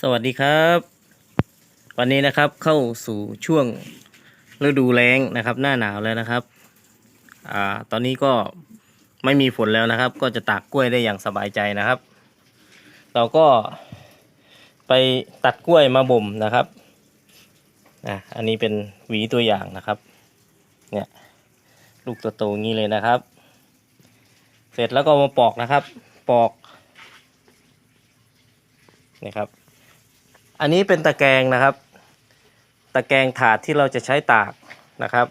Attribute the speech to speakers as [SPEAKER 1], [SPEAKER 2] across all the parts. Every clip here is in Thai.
[SPEAKER 1] สวัสดีครับ วันนี้นะครับเข้าสู่ช่วงฤดูแล้งนะครับ หน้าหนาวแล้วนะครับอ่าตอนนี้ก็ไม่มีฝนแล้วนะครับ ก็จะตากกล้วยได้อย่างสบายใจนะครับ เราก็ไปตัดกล้วยมาบ่มนะครับอะอันนี้เป็นหวีตัวอย่างนะครับ เนี่ย ลูกโตๆอย่างนี้เลยนะครับ เสร็จแล้วก็มาปอกนะครับ ปอกนี่ครับ อันนี้เป็นตะแกรงนะครับ ตะแกรงถาดที่เราจะใช้ตากนะครับ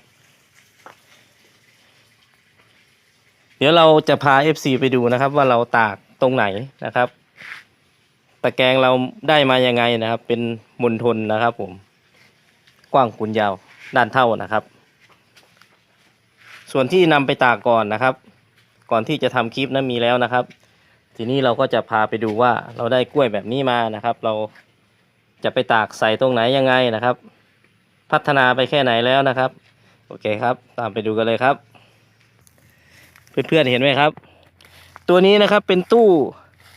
[SPEAKER 1] เดี๋ยวเราจะพา FC ไปดูนะครับ ว่าเราตากตรงไหนนะครับ ตะแกรงเราได้มายังไงนะครับ เป็นมณฑลนะครับผม กว้างคูณยาวด้านเท่านะครับ ส่วนที่นำไปตากก่อนนะครับ ก่อนที่จะทำคลิปนั้นมีแล้วนะครับ ทีนี้เราก็จะพาไปดูว่าเราได้กล้วยแบบนี้มานะครับ เราจะไปตากใส่ตรงไหนยังไงนะครับ พัฒนาไปแค่ไหนแล้วนะครับ โอเคครับ ตามไปดูกันเลยครับเพื่อนๆเห็นไหมครับ ตัวนี้นะครับเป็นตู้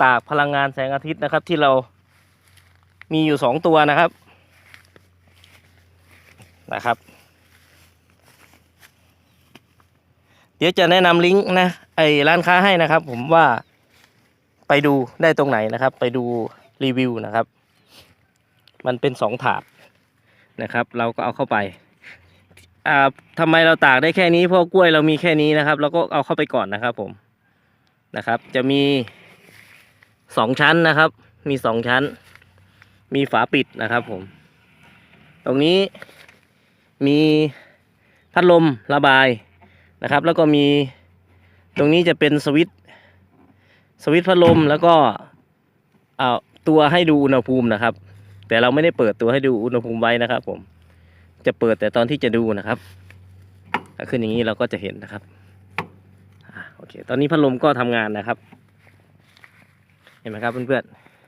[SPEAKER 1] ตากพลังงานแสงอาทิตย์นะครับ ที่เรามีอยู่สองตัวนะครับนะครับ เดี๋ยวจะแนะนำลิงก์นะไอร้านค้าให้นะครับ ผมว่าไปดูได้ตรงไหนนะครับ ไปดูรีวิวนะครับ มันเป็นสองถาดนะครับ เราก็เอาเข้าไปอ่าทำไมเราตากได้แค่นี้เพราะกล้วยเรามีแค่นี้นะครับเราก็เอาเข้าไปก่อนนะครับ ผมนะครับ จะมีสองชั้นนะครับ มีสองชั้น มีฝาปิดนะครับ ผม ตรงนี้มีพัดลมระบาย นะครับ แล้วก็มีตรงนี้จะเป็นสวิตสวิตพัดลมแล้วก็เอาตัวให้ดูอุณหภูมินะครับ แต่เราไม่ได้เปิดตัวให้ดูอุณหภูมิไว้นะครับ ผม จะเปิดแต่ตอนที่จะดูนะครับถ้าขึ้นอย่างนี้เราก็จะเห็นนะครับอโอเค ตอนนี้พัดลมก็ทำงานนะครับ เห็นไหมครับเพื่อน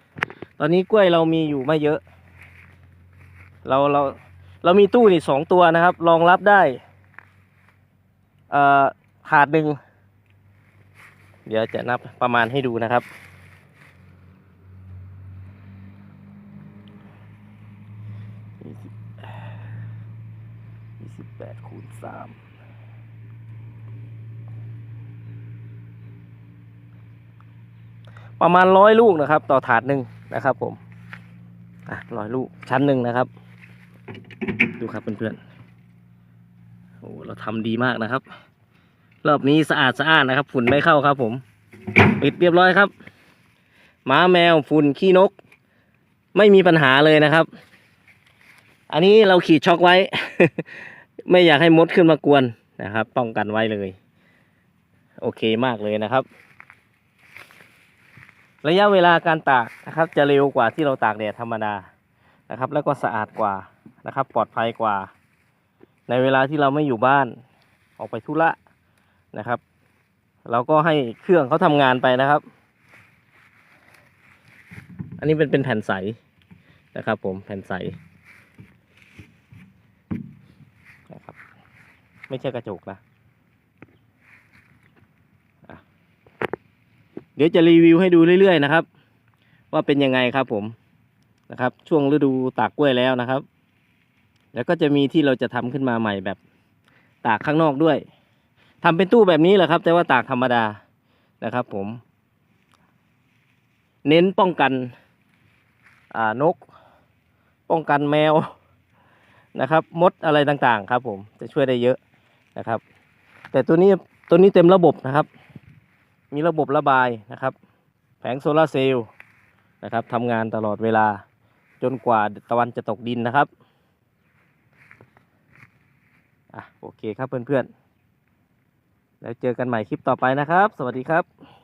[SPEAKER 1] ๆ ตอนนี้กล้วยเรามีอยู่ไม่เยอะ เราเราเรามีตู้นี่สองตัวนะครับ รองรับได้ ถาดหนึ่งเดี๋ยวจะนับประมาณให้ดูนะครับยี่สิบยี่สิบแปดคูณสามประมาณร้อยลูกนะครับ ต่อถาดหนึ่งนะครับผมอะร้อยลูกชั้นหนึ่งนะครับ ดูครับเพื่อนๆ โอ้เราทำดีมากนะครับ รอบนี้สะอาดสะอาดนะครับ ฝุ่นไม่เข้าครับ ผม ปิดเรียบร้อยครับหมาแมวฝุ่นขี้นก ไม่มีปัญหาเลยนะครับ อันนี้เราขีดช็อกไว้ ไม่อยากให้มดขึ้นมากวนนะครับ ป้องกันไว้เลย โอเคมากเลยนะครับ ระยะเวลาการตากนะครับ จะเร็วกว่าที่เราตากแดดธรรมดานะครับ แล้วก็สะอาดกว่านะครับ ปลอดภัยกว่า ในเวลาที่เราไม่อยู่บ้าน ออกไปธุระนะครับ เราก็ให้เครื่องเขาทำงานไปนะครับ อันนี้เป็นเป็นแผ่นใสนะครับ ผมแผ่นใสนะครับ ไม่ใช่กระจกนะอะเดี๋ยวจะรีวิวให้ดูเรื่อยๆนะครับ ว่าเป็นยังไงครับผมนะครับ ช่วงฤดูตากกล้วยแล้วนะครับ แล้วก็จะมีที่เราจะทำขึ้นมาใหม่แบบตากข้างนอกด้วยทำเป็นตู้แบบนี้แหละครับ แต่ว่าตากธรรมดานะครับ ผม เน้นป้องกันนก ป้องกันแมวนะครับ มดอะไรต่างๆ ครับ ผมจะช่วยได้เยอะนะครับ แต่ตัวนี้ตัวนี้เต็มระบบนะครับ มีระบบระบายนะครับ แผงโซลาร์เซลล์นะครับทำงานตลอดเวลาจนกว่าตะวันจะตกดินนะครับ อะโอเคครับเพื่อนๆ แล้วเจอกันใหม่คลิปต่อไปนะครับ สวัสดีครับ